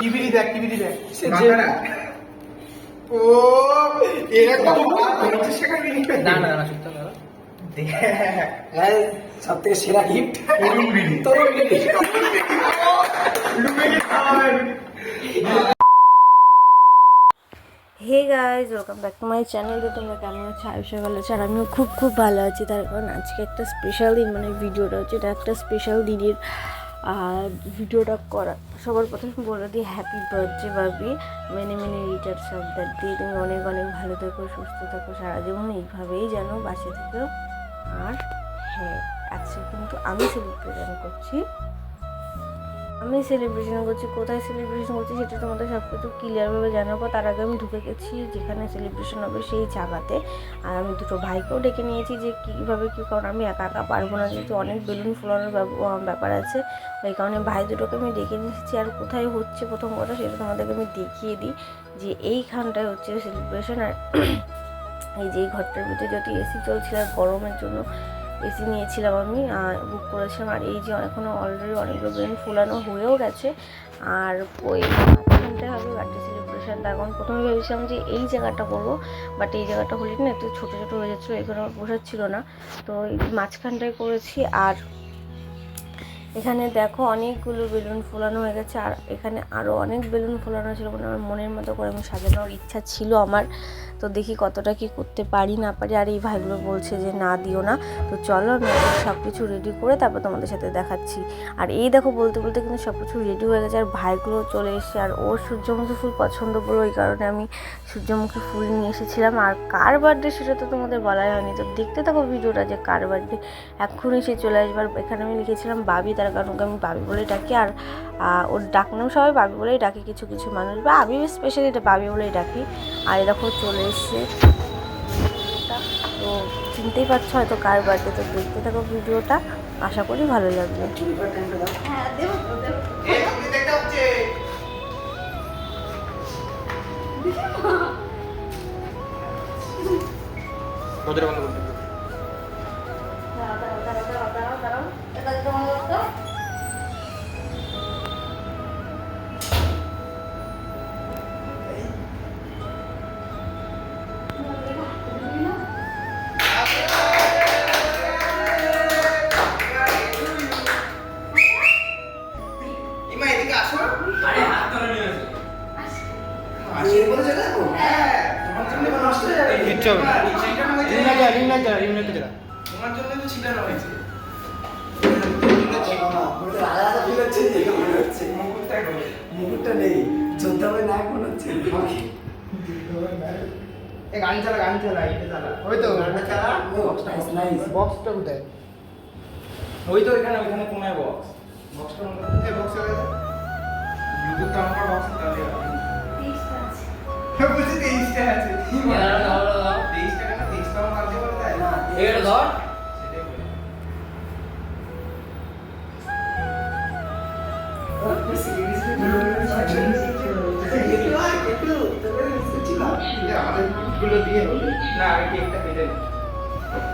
TVD দেখ TVD দেখ। ও এরকম না না সব থেকে সেরা hit. Hey guys welcome back to my channel তো তোমরা কেমন আছো? আয়ুষা ভালো আছো আর আমিও খুব খুব ভালো আছি। তার কারণ আজকে একটা স্পেশাল দিন মানে ভিডিওটা হচ্ছে এটা একটা স্পেশাল দিনের ভিডিওটা করা। সবার প্রথমে বলে দিই হ্যাপি বার্থডে বাবি মেনে মেনে অফ দ্যাট ডে তুমি অনেক অনেক ভালো থাকো, সুস্থ থাকো, সারা জীবন এইভাবেই যেন বাসে থেকো। আর হ্যাঁ আজকে কিন্তু আমি সেলিব্রেশন করছি। আমি সেলিব্রেশন করছি, কোথায় সেলিব্রেশন করছি সেটা তোমাদের সব কিছু ক্লিয়ারভাবে জানাব। তার আগে আমি ঢুকে গেছি, যেখানে সেলিব্রেশন হবে সেই জায়গাতে। আর আমি দুটো ভাইকেও ডেকে নিয়েছি যে কীভাবে কী কারণ আমি একা একা পারব না, যেহেতু অনেক বেলুন ফোলানোর ব্যাপ- ব্যাপার আছে। ওই কারণে ভাই দুটোকে আমি ডেকে নিয়েছি, আর কোথায় হচ্ছে প্রথম কথা সেটা তোমাদেরকে আমি দেখিয়ে দিই যে এইখানটায় হচ্ছে সেলিব্রেশন আর এই যে ঘরটার ভিতরে যদি এসি চলছিল আর গরমের জন্য এসি নিয়েছিলাম আমি বুক করেছিলাম। আর এই যে এখনও অলরেডি অনেকগুলো বেলুন ফোলানো হয়েও গেছে। আর ওই মাঝখানটায় হবে বার্থডে সেলিব্রেশন কারণ প্রথমে ভেবেছিলাম যে এই জায়গাটা করব বাট এই জায়গাটা হলে না একটু ছোটো ছোটো হয়ে যাচ্ছিল এখানে পোষাচ্ছিল না। তো মাঝখানটায় করেছি। আর এখানে দেখো অনেকগুলো বেলুন ফোলানো হয়ে গেছে। আর এখানে আরও অনেক বেলুন ফোলানো ছিল মানে আমার মনের মতো করে আমি সাজানোর ইচ্ছা ছিল আমার। তো দেখি কতটা কি করতে পারি না পারি। আর এই ভাইগুলো বলছে যে, না, দিও না। তো চলো, আমি সব কিছু রেডি করে তারপর তোমাদের সাথে দেখাচ্ছি। আর এই দেখো, বলতে বলতে কিন্তু সব কিছু রেডি হয়ে গেছে। আর ভাইগুলো চলে এসেছে। আর ওর সূর্যমুখী ফুল পছন্দ করল ওই কারণে আমি সূর্যমুখী ফুল নিয়ে এসেছিলাম। আর কার বার্থডে সেটা তো তোমাদের বলাই হয়নি। তো দেখতে থাকো ভিডিওটা যে কার বার্থডে এক্ষুনি সে চলে আসবে। আর এখানে আমি লিখেছিলাম বাবি, তার কারণ ওকে আমি বাবি বলেই ডাকি। আর ওর ডাকনাম সবাই বাবি বলেই ডাকি। কিছু কিছু মানুষ বা আমি স্পেশালি এটা বাবি বলেই ডাকি। আর দেখো চলে এসছে তো চিনতেই পারছ হয়তো কার বাড়িতে তো দেখতে থাকো ভিডিওটা। আশা করি ভালো লাগবে। হ্যাঁ বন্ধ রিমনা যা রিমনা যা তোমার জন্য তো ছিটানো হয়েছে মুকুটটা নেই যোদ্ধা ভাই নায়ক মনে হচ্ছে। গান চালা গান চালা এটা চালা। ওই তো গানটা চালা? ও নাইস নাইস বক্সটা কোথায়? ওই তো এখানে ওখানে কোনায় বক্স বক্সটা কোথায় বক্স হয়ে গেছে। ব্লুটুথ অন করা বক্স তাহলে হ্যাঁ বলছি তেইশটা আছে। কেটে নিই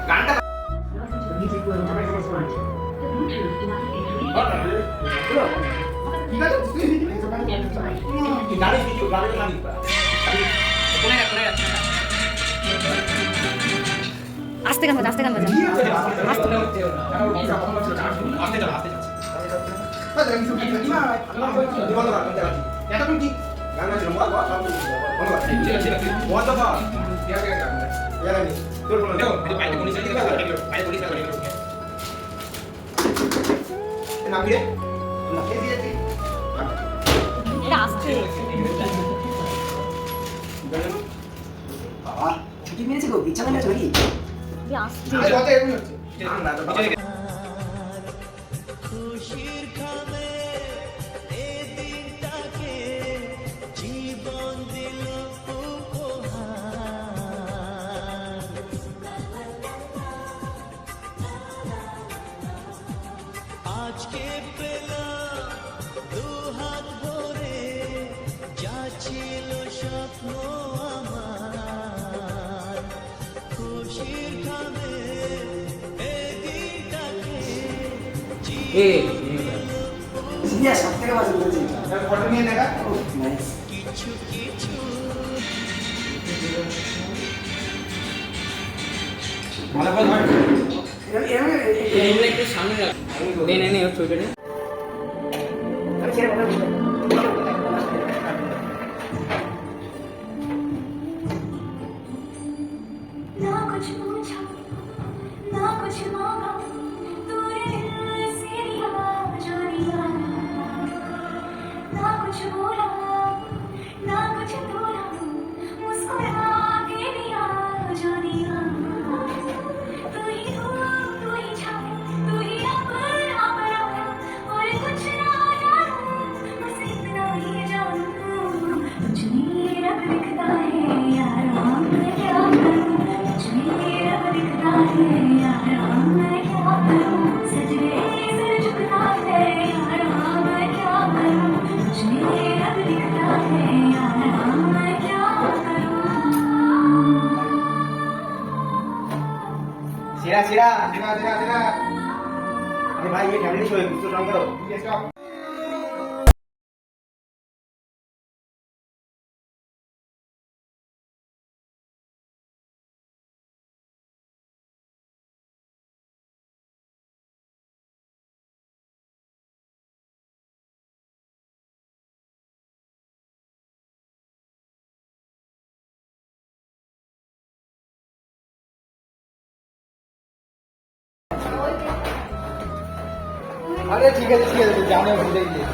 গানটা ঠিক আছে আস্তে গান বাজা আস্তে গান বাজা। আস্তে। বাবা ছুটি মেরেছে গো বিছানা মেরেছে নাকি যে আসছে আজকে পেলাম দু ভরে যা ছিল খুশি সামনে রাখ নে নে নে ছবিটা সেরা সেরা সেরা সেরা সেরা আরে ভাই ये फैमिली शो है कुछ तो काम करो ये स्टॉप আরে ঠিক আছে ঠিক আছে জানো ভুলে গিয়ে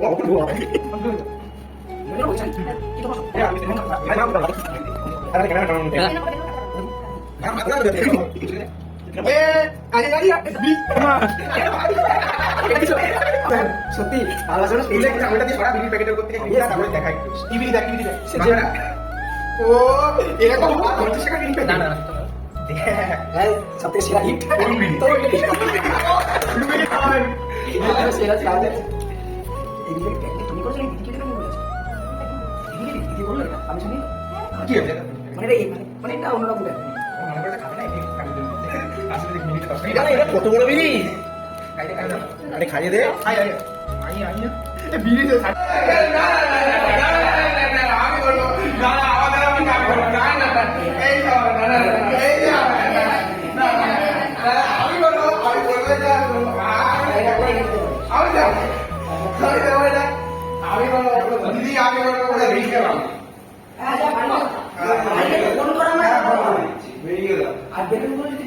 와, 어떻게 뭐야? 어, ও তাহলে ভিডিও তাহলে ভিডিও তো হচ্ছে সত্যি ভালোবাসা এই যে আমরা দিয়ে ছড়া বিড়ির প্যাকেটের উপর থেকে নিয়ে তারপরে দেখাই টিভি দেখ টিভি দেখ ও এরকম পঞ্চাশ টাকা বিড়ি প্যাকেট হ্যাঁ সব থেকে সেরা হিট তোর সেরা সেরা এদিকে তুমি করছ দিদি কেটে তুমি বলেছ দিদি দিদি বলল এটা আমি শুনি কি হয়েছে মানে রে মানে এটা অন্যরকম ব্যাপার মনে করে খাবে না আসলে মিনিটে দশ মিনিট এটা কত বড় বিড়ি আরে খাইয়ে দে আই আই আই না বিড়ি তো আমি বলব না না আমাদের আমি খাব না না না এই না না এই না না আমি বলব আমি বলব এটা আমি যাব আমি এটা বলব আমি বলব আর বেলুনগুলো যদি